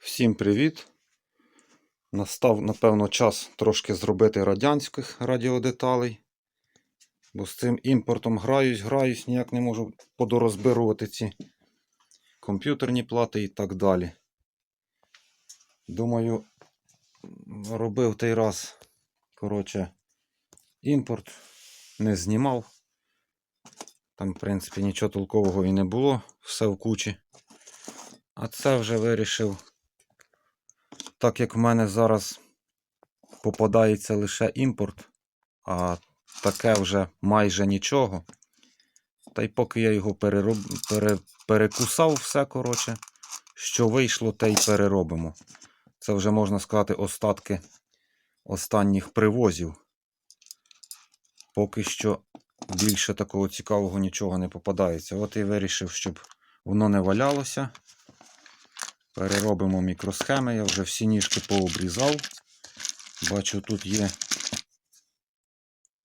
Всім привіт! Настав, напевно, час трошки зробити радянських радіодеталей. Бо з цим імпортом граюсь, граюсь, ніяк не можу подорозбирувати ці комп'ютерні плати і так далі. Думаю, робив той раз, коротше, імпорт, не знімав. Там, в принципі, нічого толкового і не було, все в кучі. А це вже вирішив, так як в мене зараз попадається лише імпорт, а таке вже майже нічого. Та й поки я його перероб... пере... перекусав все, коротше, що вийшло, те й переробимо. Це вже можна сказати остатки останніх привозів. Поки що більше такого цікавого нічого не попадається. От і вирішив, щоб воно не валялося. Переробимо мікросхеми. Я вже всі ніжки пообрізав. Бачу, тут є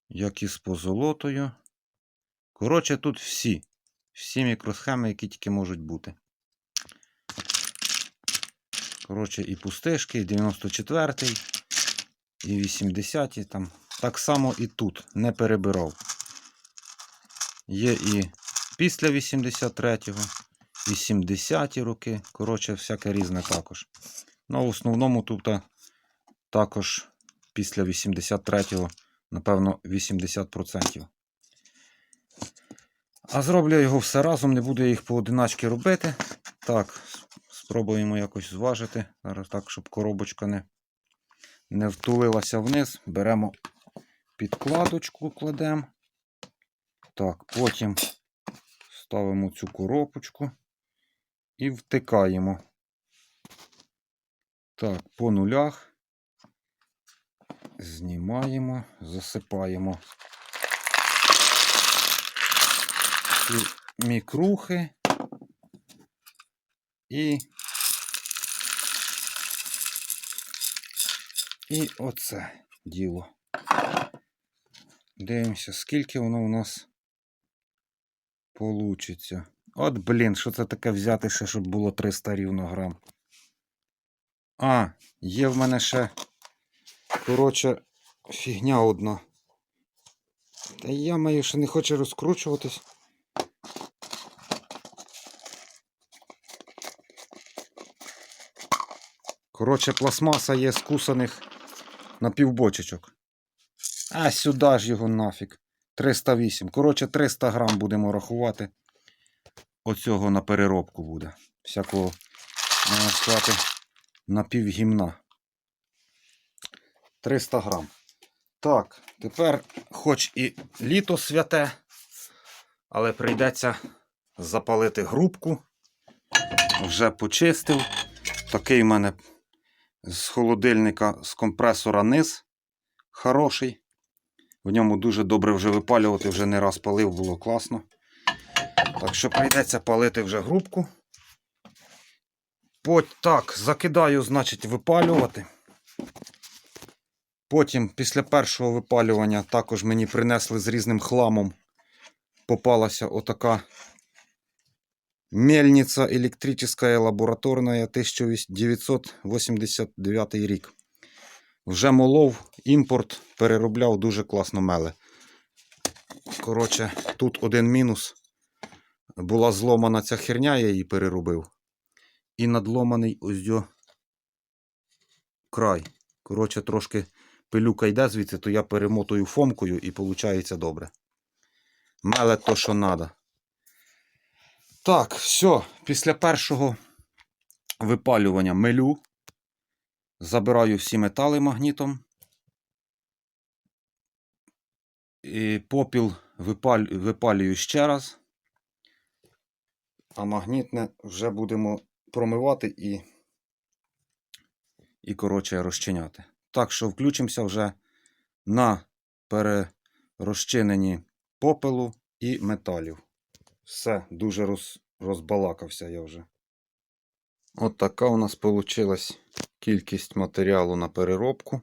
як із позолотою. Коротше, тут всі. Всі мікросхеми, які тільки можуть бути. Коротше, і пустишки, і 94-й, і 80-ті там. Так само і тут не перебирав. Є і після 83-го, і 70-ті роки. Коротше, всяке різне також. Ну, в основному тут також після 83-го, напевно, 80%. А зроблю його все разом, не буду я їх поодиначки робити. Так, спробуємо якось зважити. Зараз так, щоб коробочка не, не втулилася вниз. Беремо підкладочку, кладемо. Так, потім ставимо цю коробочку і втикаємо. Так, по нулях. Знімаємо, засипаємо ці мікрухи і і оце діло. Дивимося, скільки воно у нас получиться. От, блін, що це таке взяти ще, щоб було 300 рівно грам. А, є в мене ще, коротше, фігня одна. Та я маю ще не хоче розкручуватись. Коротше, пластмаса є скусаних напівбочечок. А сюди ж його нафіг. 308. Коротше, 300 грам будемо рахувати. Оцього на переробку буде. Всякого, можна сказати, напівгімна. 300 грам. Так, тепер, хоч і літо святе, але прийдеться запалити грубку. Вже почистив. Такий в мене з холодильника з компресора низ хороший. В ньому дуже добре вже випалювати, вже не раз палив, було класно. Так що прийдеться палити вже грубку. Пот, так, закидаю, значить, випалювати. Потім, після першого випалювання, також мені принесли з різним хламом. Попалася отака мельниця електрична лабораторна 1989 рік. Вже молов, імпорт переробляв дуже класно меле. Коротше, тут один мінус. Була зломана ця херня, я її переробив. І надломаний ось дьо край. Коротше, трошки пилюка йде звідси, то я перемотую фомкою і виходить добре. Меле то, що треба. Так, все, після першого випалювання мелю. Забираю всі метали магнітом. І попіл випалю, випалюю ще раз. А магнітне вже будемо промивати і, і коротше, розчиняти. Так що включимося вже на перерозчиненні попелу і металів. Все, дуже роз, розбалакався я вже. От така у нас вийшла кількість матеріалу на переробку.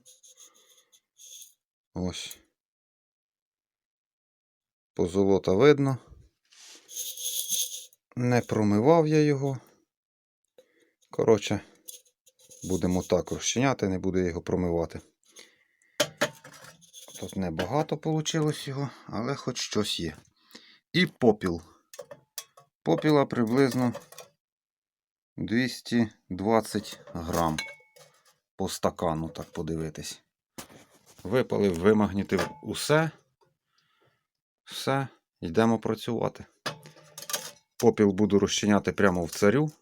Ось. Позолота видно. Не промивав я його. Коротше, Будемо так розчиняти, не буду його промивати. Тут небагато вийшло його, але хоч щось є. І попіл. Попіла приблизно 220 грам по стакану, так подивитись. Випалив, вимагнітив усе. Все, йдемо працювати. Попіл буду розчиняти прямо в царю.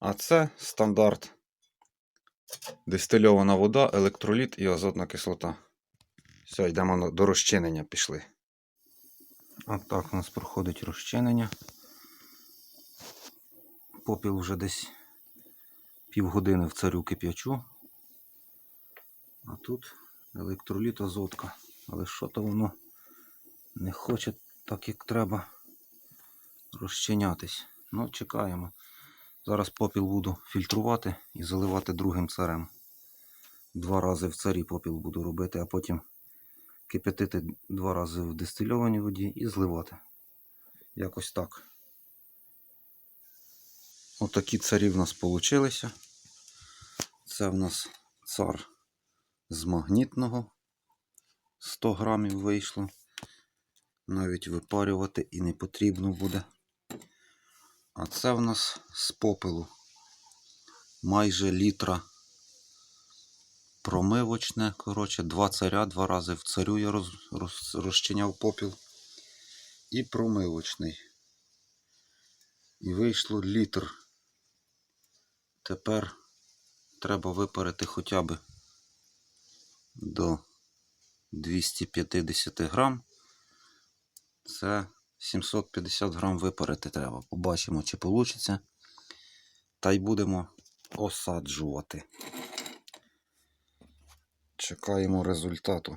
А це стандарт. Дистильована вода, електроліт і азотна кислота. Все, йдемо до розчинення, пішли. От так у нас проходить розчинення. Попіл вже десь півгодини в царю кип'ячу. А тут електроліт азотка. Але що то воно не хоче так, як треба розчинятись. Ну, чекаємо. Зараз попіл буду фільтрувати і заливати другим царем. Два рази в царі попіл буду робити, а потім кипятити два рази в дистильованій воді і зливати. Якось так. Отакі царі в нас получилися. Це в нас цар з магнітного. 100 грамів вийшло. Навіть випарювати і не потрібно буде. А це в нас з попелу. Майже літра промивочне. Коротше, два царя, два рази в царю я роз, роз, розчиняв попіл. І промивочний. І вийшло літр. Тепер треба випарити хоча б до 250 грам. Це 750 грам випарити треба. Побачимо, чи вийде. Та й будемо осаджувати. Чекаємо результату.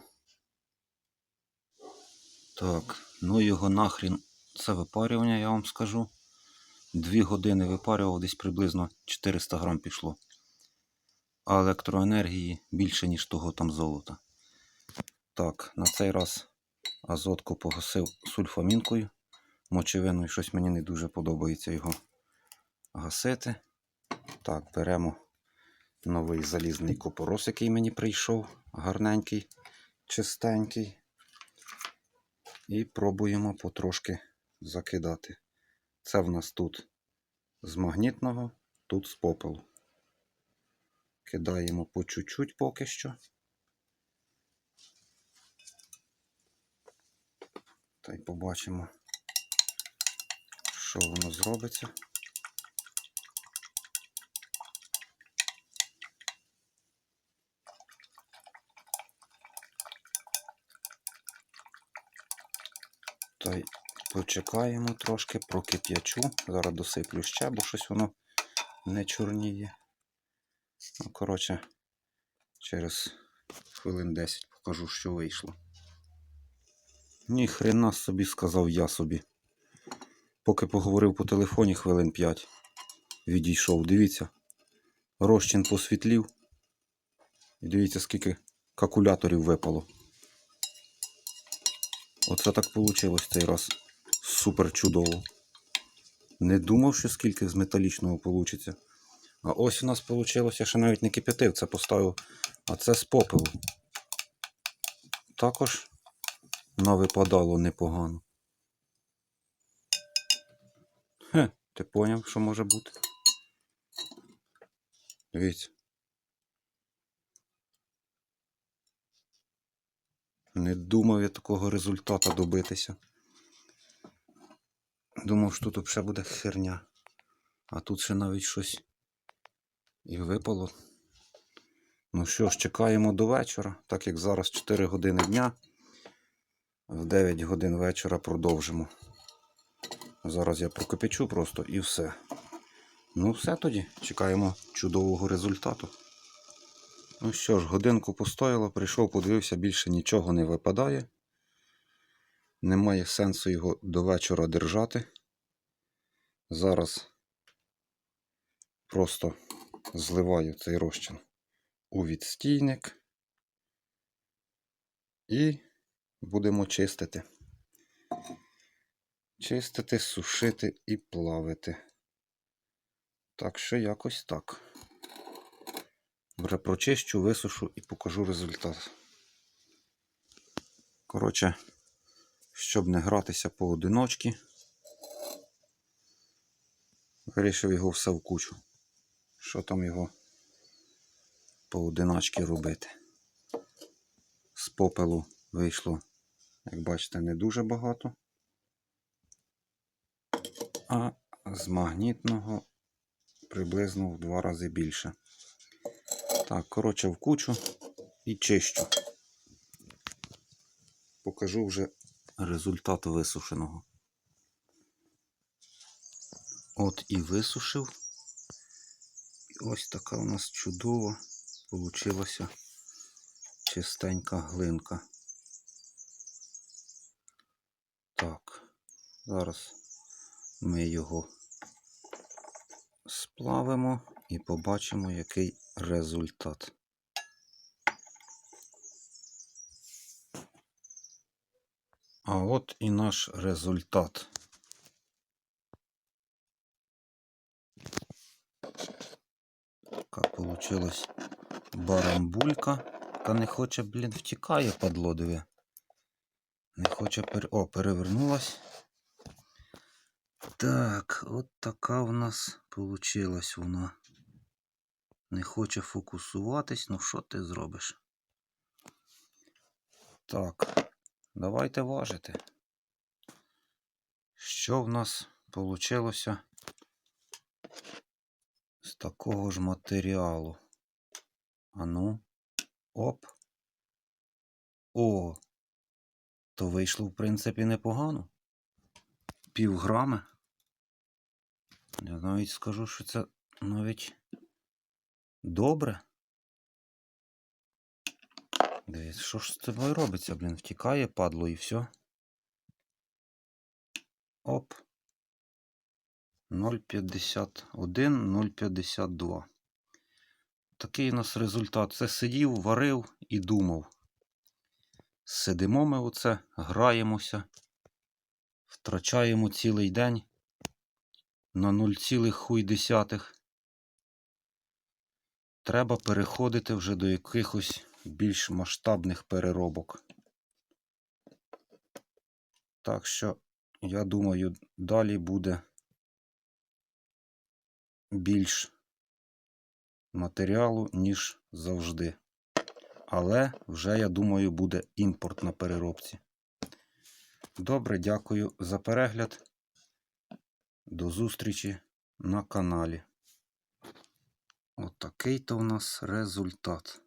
Так, ну його нахрін це випарювання, я вам скажу. Дві години випарював, десь приблизно 400 грам пішло. А електроенергії більше, ніж того там золота. Так, на цей раз азотку погасив сульфамінкою. Мочевиною щось мені не дуже подобається його гасити. Так, беремо новий залізний купорос, який мені прийшов. Гарненький, чистенький. І пробуємо потрошки закидати. Це в нас тут з магнітного, тут з попелу. Кидаємо по чуть-чуть поки що. Та й побачимо, що воно зробиться. Та й почекаємо трошки, прокип'ячу. Зараз досиплю ще, бо щось воно не чорніє. Ну, коротше, через хвилин 10 покажу, що вийшло. Ні хрена собі сказав я собі. Поки поговорив по телефоні хвилин 5. Відійшов. Дивіться. Розчин посвітлів. І дивіться, скільки калькуляторів випало. Оце так вийшло цей раз. Супер чудово. Не думав, що скільки з металічного вийде. А ось у нас вийшло, я ще навіть не кипятив, це поставив. А це з попелу. Також навипадало непогано. Хе, ти поняв, що може бути? Дивіться. Не думав я такого результату добитися. Думав, що тут ще буде херня. А тут ще навіть щось і випало. Ну що ж, чекаємо до вечора, так як зараз 4 години дня. В 9 годин вечора продовжимо. Зараз я прокопічу просто і все. Ну, все тоді. Чекаємо чудового результату. Ну що ж, годинку постояло, прийшов, подивився, більше нічого не випадає. Немає сенсу його до вечора держати. Зараз просто зливаю цей розчин у відстійник і будемо чистити. Чистити, сушити і плавити. Так що якось так. Вже прочищу, висушу і покажу результат. Коротше, щоб не гратися поодиночки, вирішив його все в кучу. Що там його поодиначки робити? З попелу вийшло, як бачите, не дуже багато. А з магнітного приблизно в два рази більше. Так, коротше, в кучу і чищу. Покажу вже результат висушеного. От і висушив. І ось така у нас чудова получилася чистенька глинка. Так, зараз ми його сплавимо і побачимо, який результат. А от і наш результат. Така получилась барамбулька, яка не хоче, блін, втікає, падло, диви. Не хоче пер... О, перевернулась. Так, от така в нас получилась вона. Не хоче фокусуватись, ну що ти зробиш? Так, давайте важити. Що в нас получилося з такого ж матеріалу? Ану, оп. О, то вийшло, в принципі, непогано. Пів грами. Я навіть скажу, що це навіть добре. Дивіться, що ж з тобою робиться, блін? Втікає, падло і все. Оп. 0,51, 0,52. Такий у нас результат. Це сидів, варив і думав. Сидимо ми оце, граємося, втрачаємо цілий день на 0,1. Треба переходити вже до якихось більш масштабних переробок. Так що, я думаю, далі буде більш матеріалу, ніж завжди. Але вже, я думаю, буде імпорт на переробці. Добре, дякую за перегляд. До зустрічі на каналі. Отакий то у нас результат.